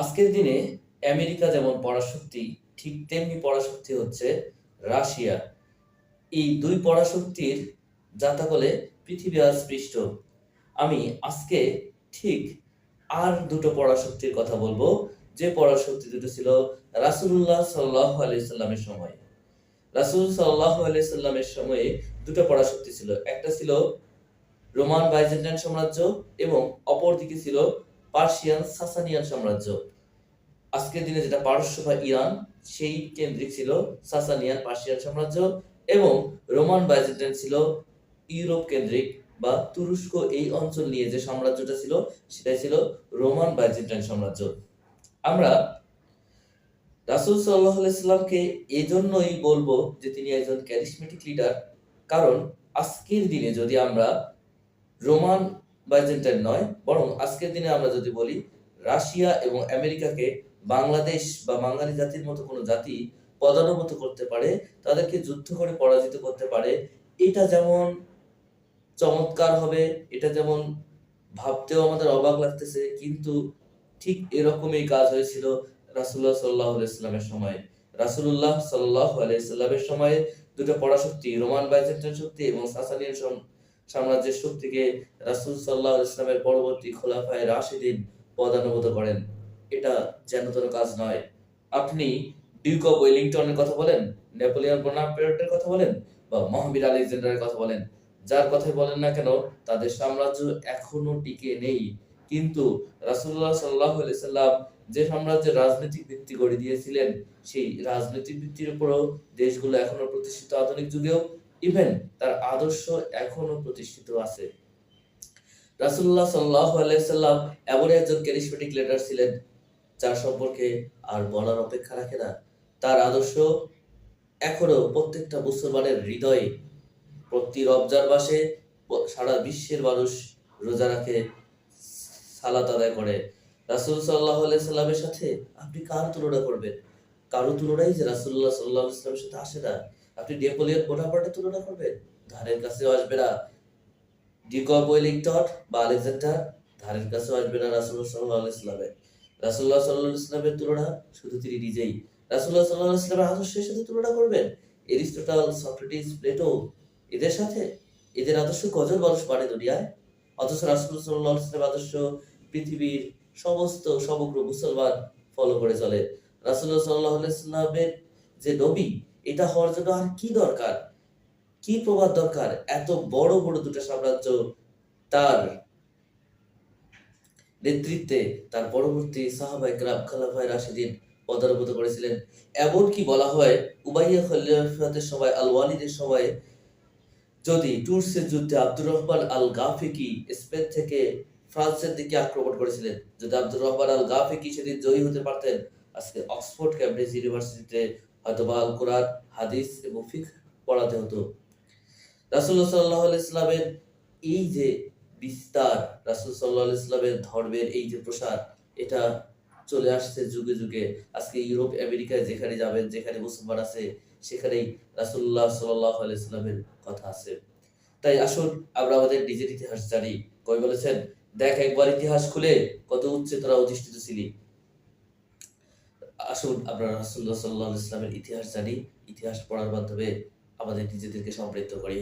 আজকের দিনে আমেরিকা যেমন পরাশক্তি, ঠিক তেমনি পরাশক্তি হচ্ছে রাশিয়া। এই দুই পরাশক্তির জাতাকলে পৃথিবী আজ পৃষ্ঠ আমি আজকে ঠিক আর দুটো পরাশক্তির কথা বলব। যে পরাশক্তি দুটো ছিল রাসুল্লাহ সাল্লাহ আলাইসাল্লামের সময়। রাসুল সাল্লাহ আলাইসাল্লামের সময়ে দুটো পরাশক্তি ছিল। একটা ছিল রোমান বাইজেন্টাইন সাম্রাজ্য এবং অপরদিকে ছিল পার্সিয়ান সাসানিয়ান সাম্রাজ্য। আজকের দিনে যেটা পারস্য বা ইরান, সেই কেন্দ্রিক ছিল সাসানিয়ান পার্সিয়ান সাম্রাজ্য এবং রোমান বাইজেন্টাইন ছিল ইউরোপ কেন্দ্রিক বা তুরস্ক এই অঞ্চল নিয়ে যে সাম্রাজ্যটা ছিল, সেটাই ছিল রোমান বাইজেন্টাইন সাম্রাজ্য। আমরা রাসুল সাল্লাহ আলাইসাল্লামকে এই জন্যই বলব যে তিনি একজন ক্যারিসমেটিক লিডার কারণ আজকের দিনে যদি আমরা রোমান বাইজেন্টাইন নয়, বরং আজকের দিনে আমরা যদি বলি, রাশিয়া এবং আমেরিকাকে বাংলাদেশ বা বাঙালি জাতির মতো কোনো জাতি পদানুগত করতে পারে, তাদেরকে যুদ্ধ করে পরাজিত করতে পারে, এটা যেমন চমৎকার হবে, এটা যেমন ভাবতেও আমাদের অবাক লাগতেছে, কিন্তু ঠিক এরকমই কাজ হয়েছিল রাসুল্লাহ সাল্লাহ আলাইস্লামের সময়। রাসুল্লাহ সাল্লাহ আলাইস্লামের সময়ে দুটো পরাশক্তি রোমান বাইজেন্টাইন শক্তি এবং সাসানিয়ান সাম্রাজ্যের শক্তিকে রাসুল সাল্লাহ ইসলামের পরবর্তী খোলাফায় রাশিদিন পদানুগত করেন। এটা যেন তেন কাজ নয়। আপনি ডিউক অফ ওয়েলিংটনের কথা বলেন নেপোলিয়ন বোনাপার্টের কথা বলেন বা মহাবীর আলেকজান্ডারের কথা বলেন, যার কথাই বলেন না কেন, তাদের সাম্রাজ্য এখনও টিকে নেই। কিন্তু রাসুল্লাহ সাল্লাহ সাল্লাম যে সাম্রাজ্যের রাজনৈতিক ভিত্তি গড়ে দিয়েছিলেন, সেই রাজনৈতিক ভিত্তির উপরও দেশগুলো এখনও প্রতিষ্ঠিত আধুনিক যুগেও ইভেন তার আদর্শ এখনও প্রতিষ্ঠিত আছে। রাসুল্লাহ সাল্লাহ আলাইসাল্লাম এমন একজন ক্যারিসমেটিক লিডার ছিলেন, যার সম্পর্কে আর বলার অপেক্ষা রাখে না। তার আদর্শ এখনও প্রত্যেকটা মুসলমানের হৃদয়ে প্রতি রমজান মাসে সারা বিশ্বের মানুষ রোজা রাখে, সালাত আদায় করে। রাসুল সাল্লাহ সাল্লামের সাথে আপনি কার তুলনা করবেন? কারও তুলনাই যে রাসুল্লাহ সাল্লাহ ইসলামের সাথে আসে না। আপনি নেপোলিয়ন বোনাপার্টের তুলনা করবেন? ধারের কাছেও আসবে না। ডিকপ ওয়েলিংটন বা আলেকজান্ডার, ধারের কাছেও আসবে না রাসুল্লাহ সাল্লাহ ইসলামের রাসুল্লাহ সাল্লাহ ইসলামের তুলনা শুধু তিনি নিজেই। রাসুল্লাহ সাল্লাহ ইসলামের আদর্শের সাথে তুলনা করবেন? এরিস্টোটাল, সক্রেটিস, প্লেটো, এদের সাথে? এদের আদর্শ কজন মানুষ মানে দুনিয়ায়? অথচ রাসুল্লাহ সাল্লাহ ইসলামের আদর্শ পৃথিবীর সমস্ত সমগ্র মুসলমান ফলো করে চলে। রাসুল্লাহ সাল্লাহ ইসলামের যে নবী এটা হওয়ার জন্য আর কি দরকার? কি প্রবাদ দরকার? এত বড় বড় দুটো সাম্রাজ্য তার নেতৃত্বে তার পরবর্তী সাহাবাই গ্রাম খালাফাই রাশিদিন পদানুগত করেছিলেন। এমনকি বলা হয়, উমাইয়া খলিফাতের সময় আল ওয়ালিদের সময় যদি টুর্সের যুদ্ধে Abdur Rahman al Ghafiqi Spain থেকে ফ্রান্সের দিকে আক্রমণ করেছিলেন, যদি আব্দুর রহমান আল গাফিকি সেদিন জয়ী হতে পারতেন, আজকে অক্সফোর্ড ক্যামব্রিজ ইউনিভার্সিটিতে হয়তো বা আল কোরআন, হাদিস এবং ফিক পড়াতে হতো। রাসুল্লাহ সাল্লাহ ইসলামের এই যে বিস্তার রাসুল সাল্লাহ ইসলামের ধর্মের এই যে প্রসার, এটা চলে আসছে যুগে যুগে। আজকে ইউরোপ, আমেরিকায় যেখানে যাবেন, যেখানে মুসলমান আছে, সেখানেই রাসুল্লাহ সাল্লাহ ইসলামের কথা আছে। তাই আসুন, আমরা আমাদের নিজের ইতিহাস জানি। কবি বলেছেন, দেখ একবার ইতিহাস খুলে কত উচ্চে তোরা অধিষ্ঠিত ছিলি। আসুন আমরা রাসুল্লাহ সাল্লাহ ইসলামের ইতিহাস জানি। ইতিহাস পড়ার মাধ্যমে আমাদের নিজেদেরকে সমৃদ্ধ করি।